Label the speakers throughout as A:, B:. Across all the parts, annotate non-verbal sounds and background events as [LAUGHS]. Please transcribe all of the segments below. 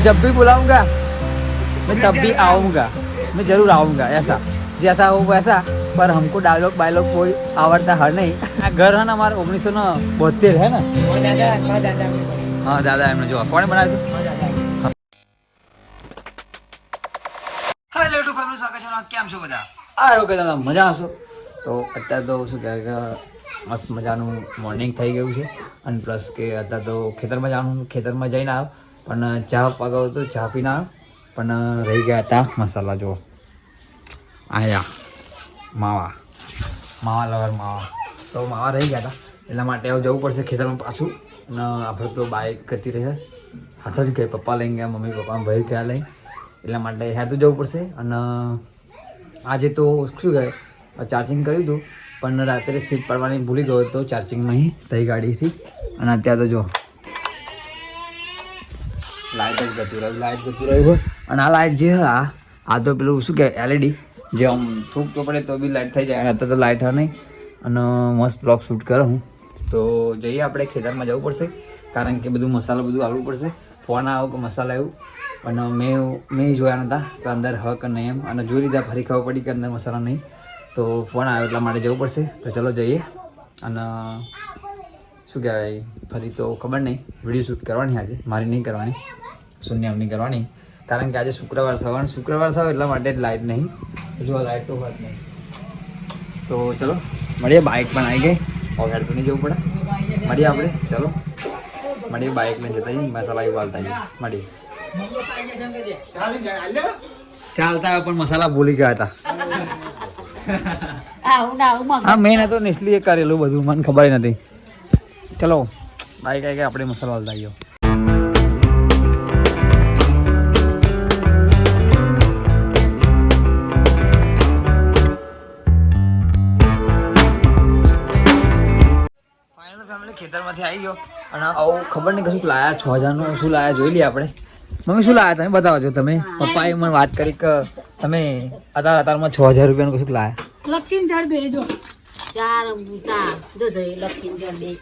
A: जब भी बुलाऊंगा, मैं तब भी आऊँगा। मैं जरूर आऊँगा, ऐसा। जैसा हो वैसा। पर हमको डायलॉग बायलॉग कोई आवड़ता है नहीं। આ ઘર હે ને અમારે ઓગણીસો ને બોતેર હે ને હા દાદા એમને જો કોણે બનાવ્યું હેલો ટુ કેમ છો કે દાદા મજા હશો તો અત્યારે તો શું કહેવાય કે મસ્ત મજાનું મોર્નિંગ થઈ ગયું છે અને પ્લસ કે અત્યારે તો ખેતરમાં જવાનું ખેતરમાં જઈને આવ્યો પણ ચા પગાવ તો ચા પીને આવ્યો, પણ રહી ગયા હતા મસાલા જો આયા, માવા. માવા લવર માવા. તો માવા રહી ગયા હતા. એટલા માટે હવે જવું પડશે ખેતરમાં પાછું. અને આપણે તો બાઇક કરતી રહે. હાથ જ ગઈ, પપ્પા લઈને ગયા, મમ્મી પપ્પા ભાઈ ગયા લઈ એટલા માટે હેર તો જવું પડશે. અને આજે તો શું કહે ચાર્જિંગ કર્યું હતું. પણ રાત્રે સીટ પડવાની ભૂલી ગયો તો ચાર્જિંગમાં નહીં થઈ ગાડીથી. અને અત્યારે તો જો લાઇટ જ ગતું રહ્યું લાઇટ જતું રહ્યું હોય. અને આ લાઇટ જે આ આ તો પેલું શું કે એલઈડી જે આમ થૂકતો પડે તો બી લાઇટ થઈ જાય અને અત્યારે તો લાઇટ હા નહીં. અને મસ્ત બ્લોગ શૂટ કરો હું. તો જઈએ આપણે, ખેતરમાં જવું પડશે, કારણ કે બધું મસાલો બધું આવવું પડશે. ફોન આવ્યો કે મસાલા આવ્યું અને મેં મેં જોયા નહોતા કે અંદર હ કે નહીં એમ. અને જોઈ લીધા, ફરી ખબર પડી કે અંદર મસાલા નહીં. તો ફોન આવ્યો એટલા માટે જવું પડશે. તો ચલો જઈએ. અને શું કહેવાય? ફરી તો ખબર નહીં. વીડિયો શૂટ કરવાની આજે. મારી નહીં કરવાની. શૂન્યમની કરવાની. કારણ કે આજે શુક્રવાર થવાનું શુક્રવાર થયો એટલા માટે જ લાઇટ નહીં. જો લાઇટ તો હોત નહીં. તો ચલો મળીએ. બાઇક પણ આવી ગઈ. હવે તો નહીં જવું પડે. મળીએ આપણે. ચલો. મળીએ બાઇક લઈને જતા જઈએ મસાલા ઉબાલતા જઈએ મળીએ. ચાલતા પણ મસાલા ભૂલી ગયા હતા. હા મેં તો નેસલીએ કરેલું બધું. મને ખબર નથી. ચલો ભાઈ આવી ગયા આપણે મસાલો હાલતા આવ્યો ખેતરમાંથી આવી ગયો. અને આવું ખબર નહીં કશું લાયા છ હજારનું શું લાયા જોઈ લઈએ આપણે. મમ્મી શું લાયા તમે? બતાવો છો તમે. પપ્પાએ મને વાત કરી કે તમે અતાર અતારમાં છ હજાર રૂપિયાનું કશું લાયા.
B: લખીને જડ બેજો
C: ચાર બુટા જો જો લખીને જો બે.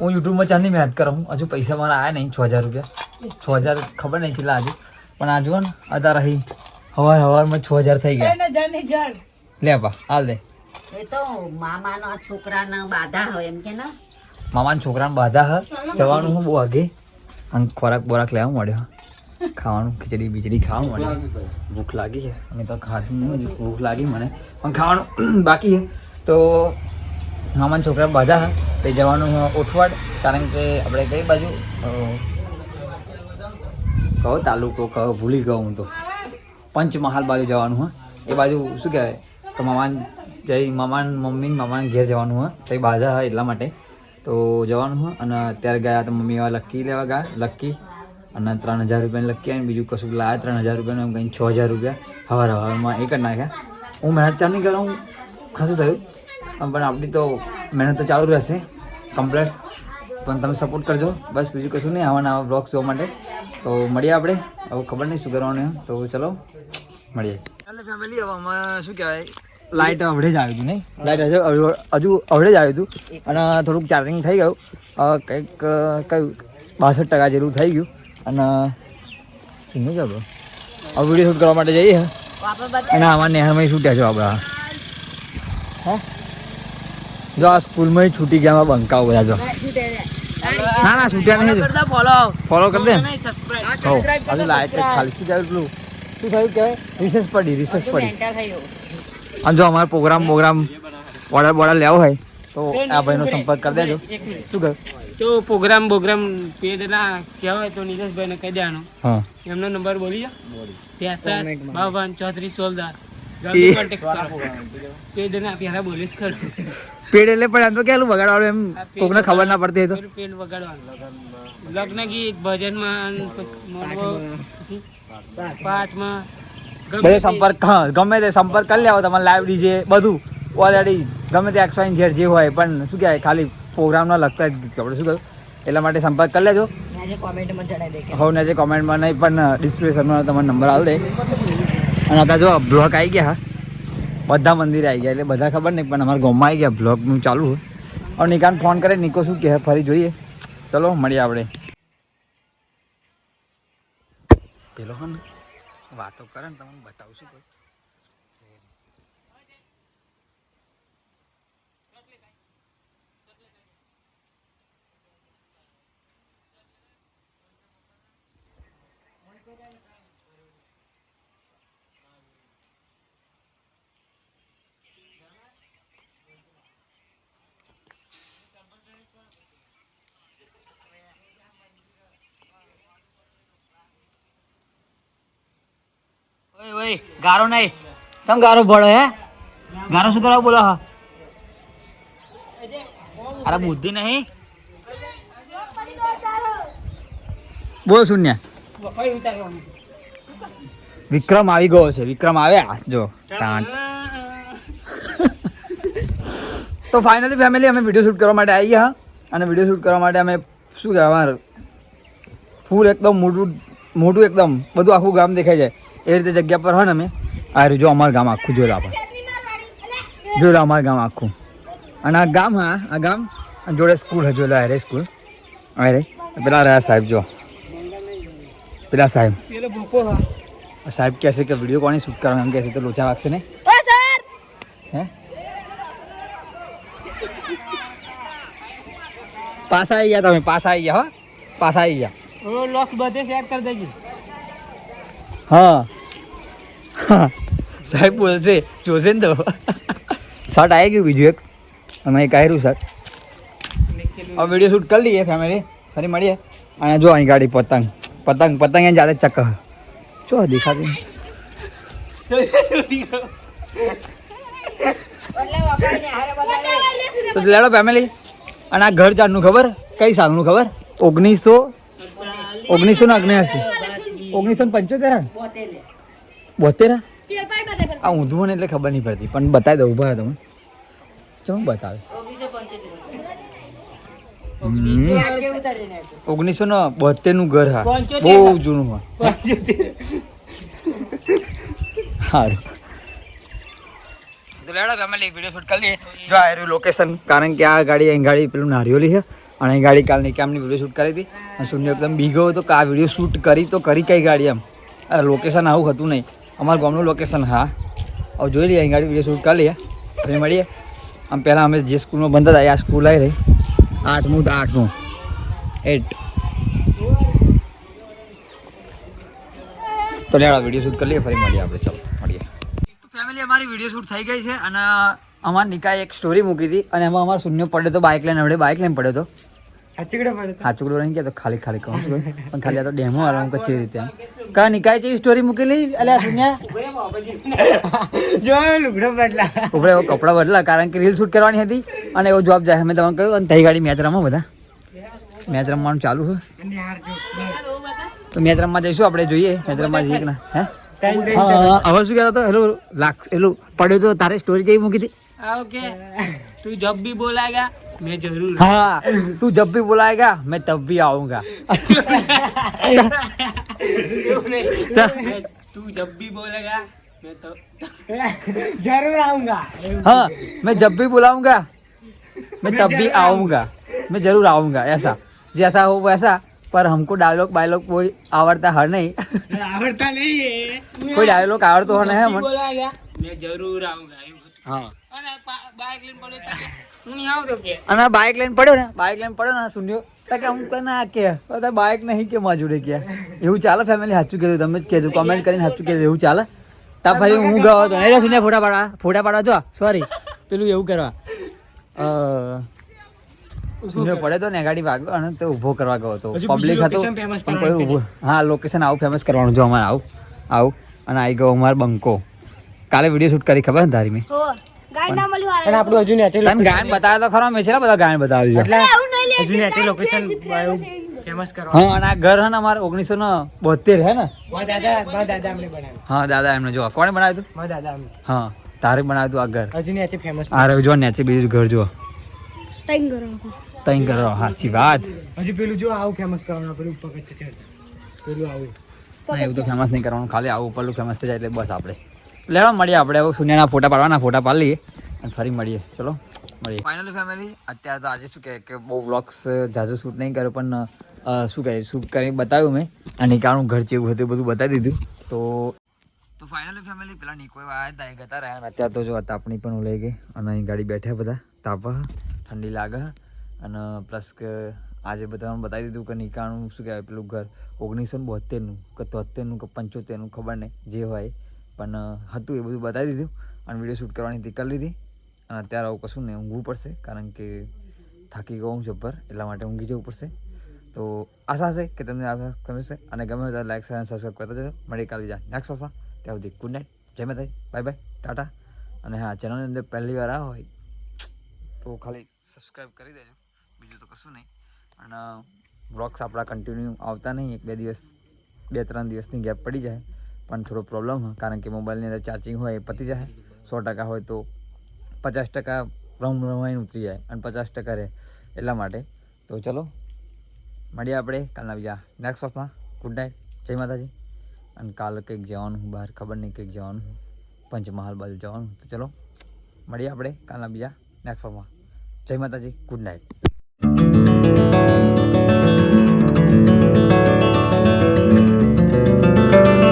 A: હું યુટ્યુબમાં ચાલની મહેનત કરું હજુ પૈસા મારા આવ્યા નહીં છ હજાર રૂપિયા. છ હજાર ખબર નહીં છેલ્લા હજુ પણ આ જુઓ ને અત્યારે રહી હવાર હવારમાં છ હજાર થઈ ગયા. લે બા હાલ દે.
C: એ તો મામાનો છોકરાને બાધા હોય એમ કે ના?
A: મામાના છોકરાને બાધા હ. જવાનું હું બહુ આગે. અને ખોરાક બોરાક લેવા મળ્યો ખાવાનું ખીચડી બીચડી ખાવા મળે ભૂખ લાગી છે. અમે તો ખાધું નહીં ભૂખ લાગી મને. પણ ખાવાનું બાકી છે. તો મામાના છોકરા બધા તે જવાનું હ ઓઠવાડ, કારણ કે આપણે કઈ બાજુ? કહો તાલુકો કહો ભૂલી ગયો હું તો. પંચમહાલ બાજુ જવાનું હા એ બાજુ શું કહેવાય? કે મમાન જઈ, મામાન મમ્મી મામાને ઘેર જવાનું હા તો એ બાધા હ એટલા માટે. તો જવાનું હ અને અત્યારે ગયા તો મમ્મી એવા લક્કી લેવા ગયા. લક્કી અને ત્રણ હજાર રૂપિયાની લક્કી અને બીજું કશું લાયા. ત્રણ હજાર રૂપિયાનું એમ કંઈ છ હજાર રૂપિયા હવાર હવારમાં એ કરી નાખ્યા. હું મહેનત ચાર નહીં કરું ખાસું થયું. પણ આપણી તો મહેનત તો ચાલુ રહેશે કમ્પ્લેટ પણ તમે સપોર્ટ કરજો. બસ બીજું કશું નહીં આવા નવા બ્લોગ્સ જોવા માટે. તો મળીએ આપણે. હવે ખબર નહીં શું કરવાનું એમ. તો ચલો મળીએ. એટલે ફેમિલી હવે અમે શું કહેવાય? લાઇટ અવડે જ આવ્યું હતું નહીં? લાઇટ હજુ હજુ અવડે જ આવ્યું હતું. અને થોડુંક ચાર્જિંગ થઈ ગયું. કંઈક કયું? બાસઠ ટકા જેટલું થઈ ગયું. અને શું છે હવે વીડિયો શૂટ કરવા માટે જઈએ. અને આમાં નેહામાં શૂટ્યા છો આપણા. હા? જો આ સ્કૂલમાં છૂટી ગયા બંકાઓ બધા જો. ના ના છૂટ્યા નહીં ફોલો ફોલો કરી દે. હો હજુ લાઈટ ખાલી શું થયું પેલું? શું થયું કે? રિસર્ચ પડી રિસર્ચ પડી. અને જો અમારો પ્રોગ્રામ પ્રોગ્રામ ઓર્ડર બોર્ડર લેવો હોય તો આ ભાઈનો સંપર્ક કરી દેજો. શું કહ્યું
D: તો પ્રોગ્રામ પ્રોગ્રામ પેડ ના કહેવાય તો નીરજભાઈને કહી દેવાનો.
A: હા.
D: એમનો નંબર બોલી જા ત્યાંસઠ બાવન ચોત્રીસ સોળદાર. પેડ ના પહેલા બોલી જ ખરું.
A: પેડ એટલે પણ એમ તો કેલું બગાડવાનું એમ કોકને ખબર ના પડતી તો.
D: પેડ વગાડવાનું. લગ્ન ગીત ભજનમાં પાઠમાં
A: બધે સંપર્ક હા ગમે તે સંપર્ક કરી લેવો તમારે લાઈવ ડીજે બધું. ઓલરેડી ગમે તે એક્સ વાય ઝેડ જે હોય પણ શું કહેવાય ખાલી પ્રોગ્રામના લગતા જ આપણે શું કહ્યું? એટલા માટે સંપર્ક કરી લેજો. હવે ને જે કોમેન્ટમાં નહીં પણ ડિસ્ક્રિપ્શનમાં તમારો નંબર આલ દે. અને અત્યારે જો બ્લોક આવી ગયા બધા મંદિરે આવી ગયા, એટલે બધા ખબર નહીં, પણ અમારા ગામમાં આવી ગયા બ્લોગનું ચાલુ અને નિકાન ફોન કરે, નિકો શું કહે, ફરી જોઈએ. ચલો, મળીએ આપણે. પેલો હે ને, વાતો કરે ને, તમને બતાવશું તો. ઓય ગારો નહીં. તમ ગારો ભળો હે? ગારો શું કરવા બોલો હા? અરે બુદ્ધિ નહીં? બોલ શૂન્ય. વિક્રમ આવી ગયો છે, વિક્રમ આવ્યા જો, તાણ. તો ફાઇનલી ફેમિલી અમે વીડિયો શૂટ કરવા માટે આવી ગયા અને વીડિયો શૂટ કરવા માટે અમે શું કહેવાય ફૂલ એકદમ મોટું મોટું એકદમ બધું આખું ગામ દેખાઈ જાય. એ રીતે જગ્યા પર હોય ને અમે આ રહ્યું. જો અમારું ગામ આખું જોયેલું આપણે. જોયેલું અમારું ગામ આખું. અને આ ગામ હા આ ગામ અને જોડે સ્કૂલ હે જોયેલું અરે સ્કૂલ. અરે પેલા રહ્યા સાહેબ જો. પેલા સાહેબ.
D: પેલો ભૂકો હા
A: સાહેબ કહેશે કે વીડિયો કોની શૂટ કરવાનો? એમ કહેશે તો લોચા વાગશે ને? હે? પાછા આવી ગયા તમે પાછા આવી ગયા હો. પાછા આવી ગયા.
D: ઓ લોક બધે સેટ કરી દેજો.
A: હા. હા. [LAUGHS] સાહેબ બોલશે જોશે ને તો. શર્ટ આવી ગયું બીજું એક. અમે એક આવ્યું શર્ટ. હવે વીડિયો શૂટ કરી લઈએ ફેમિલી ફરી મળીએ. અને જો અહીં ગાડી પતંગ. પતંગ પતંગ એને જાતે ચક્કર. જો દેખાતી તો લેડો ફેમિલી અને આ ઘર ચારનું ખબર? કઈ સાલનું ખબર? ઓગણીસો ઓગણીસો ને અગ્નેસી ઓગણીસો ને? પંચોતેર બોતેર? આ ઊંધું મને એટલે ખબર નહીં પડતી પણ બતાવી દઉં ઊભા તમે. ચમ બતાવે. ઓગણીસો ને બોતેરનું ઘર હા. બહુ જૂનું હોય સારું તો લેડો ફેમિલી વીડિયો શૂટ કરી લઈએ જો આ રહ્યું લોકેશન કારણ કે આ ગાડી અહીં ગાડી પેલું નારિયોલી છે. અને અહીં ગાડી કાલની કામની વીડિયો શૂટ કરી હતી? અને શૂન્ય એકદમ બીગો હતો કે આ વીડિયો શૂટ કરી તો કરી કઈ ગાડી એમ? લોકેશન આવું હતું નહીં. અમારા ગામનું લોકેશન હા. હવે જોઈ લઈએ, અહીં ગાડી વીડિયો શૂટ કરી લઈએ. પછી મળીએ. આમ પહેલાં અમે જે સ્કૂલમાં બંધ હતા આ સ્કૂલ આવી રહી. આઠમું તો આઠમું. એટ તો લેડો વીડિયો શૂટ કરી લઈએ, ફરી મળીએ આપણે. ચાલો, મળીએ. ફેમિલી અમારી વીડિયો શૂટ થઈ ગઈ છે અને અમારા નિકાએ એક સ્ટોરી મૂકી હતી અને એમાં અમારો શૂન્ય પડ્યો તો બાઇક લઈને હવે બાઇક લઈને પડ્યો તો.
D: હાચુકડો
A: રહી ગયા તો ખાલી ખાલી કહું છું. પણ ખાલી આ તો ડેમો આરામ હું કચી રીતે કા નિકાય છે સ્ટોરી મૂકેલી અલે સુન્યા
D: જો લુગડો બદલા.
A: ઉપરે એવો કપડા બદલા કારણ કે રીલ શૂટ કરવાની હતી. અને એવો જવાબ જાય. અમે તમને કહ્યું અને તઈ ગાડી મેચ રમો બધા. મેચ રમવાનું ચાલુ છે. તો મેચ રમવા જઈશું આપણે જોઈએ. મેચ રમવા જઈએ કે ના? હે? હવે શું કહેતો હતો? હેલો લાખ હેલો પડ્યું તો તારે સ્ટોરી જેવી મૂકી હતી?
D: ઓકે. તું જોબ બી બોલાગા मैं जरूर
A: हाँ तू जब भी बुलाएगा मैं तब भी आऊंगा
D: तू जब भी बोलेगा मैं तो जरूर आऊंगा
A: हाँ मैं जब भी बुलाऊंगा मैं तब भी आऊंगा मैं जरूर आऊंगा ऐसा जैसा हो वैसा पर हमको डायलॉग बायलॉग कोई आवड़ता है नहीं
D: आवड़ता नहीं है
A: कोई डायलॉग आवड़ता
D: होना है
A: मन
D: मैं जरूर आऊंगा
A: હા.
D: અને બાઇક લઈને પડ્યો
A: ને બાઇક લઈને પડ્યો ને સુન્યો. તકે કે હું કે ના કે? બધા બાઇક નહીં કે માં જોડે કે. એવું ચાલે ફેમિલી સાચું કીધું તમે જ કહેજો કોમેન્ટ કરીને સાચું કહેજો એવું ચાલે? તા ભાઈ હું ગયો હતો નહીં સુન્યા ફોટા પાડવા ફોટા પાડવા જો સોરી પેલું એવું કરવા. સુન્યો પડે તો ને ગાડી વાગ્યો અને તે ઊભો કરવા ગયો હતો. પબ્લિક હતો પણ કોઈ ઊભો હા લોકેશન આવું ફેમસ કરવાનું જો અમારે આવું આવું. અને આવી ગયો અમારે બંકો. કાલે વીડિયો શૂટ કરી ખબર ને તારી મેં?
D: અને આપણું હજુ નેચરલ
A: તમે ગાયન બતાવ્યો તો ખરો મેં છે બધા ગાયન બતાવ્યું એટલે
D: હજુ નેચરલ લોકેશન ફેમસ
A: હા અને આ ઘર હે ને અમારે ઓગણીસો ને બોતેર હે ને?
D: દાદા દાદા અમને બનાવ્યું
A: હા દાદા એમને જો કોણે બનાવ્યું હતું
D: મારા દાદા અમને.
A: હા તારે બનાવ્યું હતું આ ઘર.
D: હજુ નેચે ફેમસ
A: આ રહ્યું જો નેચે બીજું ઘર જો તઈ કરો. સાચી વાત.
D: હજુ પેલું જો આવું ફેમસ કરવાનું પેલું ઉપર પેલું આવું.
A: ના એવું તો ફેમસ નહીં કરવાનું ખાલી આવું ઉપરલું ફેમસ થઈ જાય એટલે બસ આપણે. લેવા મળીએ આપણે. હવે શૂન્યના ફોટા પાડવાના, ફોટા પાડી લઈએ અને ફરી મળીએ. ચલો, મળીએ. ફાઇનલી ફેમિલી અત્યારે તો આજે શું કહે કે બહુ વ્લોગ્સ જાજુ શૂટ નહીં કર્યો, પણ શું કહે શૂટ કરી બતાવ્યું મેં. અને નિકાળનું ઘર જેવું હતું બધું બતાવી દીધું. તો તો ફાઇનલી ફેમિલી પેલા નિકોય આવ્યા હતા એ ગતા રહ્યા અત્યારે તો જો તાપણી પણ લઈ ગઈ. અને અહીં ગાડી બેઠ્યા બધા, તાપ ઠંડી લાગે અને પ્લસ કે આજે બધા બતાવી દીધું કે નિકાળનું શું કહેવાય, પેલું ઘર ઓગણીસો ને બોતેરનું, કે તોતેરનું, કે પંચોતેરનું, ખબર નહીં, જે હોય. પણ હતું એ બધું બતાવી દીધું અને વીડિયો શૂટ કરવાની હતી કરી લીધી. અને અત્યારે આવું કશું નહીં, ઊંઘવું પડશે, કારણ કે થાકી ગયો હું જબ્બર, એટલા માટે ઊંઘી જવું પડશે. તો આશા છે કે તમને આ ગમે અને ગમે તો લાઈક, શેર અને સબસ્ક્રાઈબ કરતા જજો. મળી કાલે બીજા નેક્સ્ટ વખતમાં ત્યાં સુધી ગુડ નાઇટ જય માતાજી. બાય બાય ટાટા અને હા ચેનલની અંદર પહેલી વાર આ હોય, તો ખાલી સબસ્ક્રાઈબ કરી દેજો. બીજું તો કશું નહીં. અને વ્લોગ્સ આપણા કન્ટિન્યુ આવતા નહીં. એક બે દિવસ, બે ત્રણ દિવસની ગેપ પડી જાય. પણ થોડો પ્રોબ્લેમ કારણ કે મોબાઈલની અંદર ચાર્જિંગ હોય એ પતી જાય. સો ટકા હોય તો પચાસ ટકા રમ રમાઈને ઉતરી જાય અને પચાસ ટકા રહે એટલા માટે. તો ચલો, મળીએ આપણે કાલના બીજા નેક્સ્ટ વખતમાં ગુડ નાઇટ જય માતાજી. અને કાલ કંઈક જવાનું હું બહાર ખબર નહીં કંઈક જવાનું હું પંચમહાલ બાજુ જવાનું તો ચલો, મળીએ આપણે કાલના બીજા નેક્સ્ટ વખતમાં જય માતાજી. Good night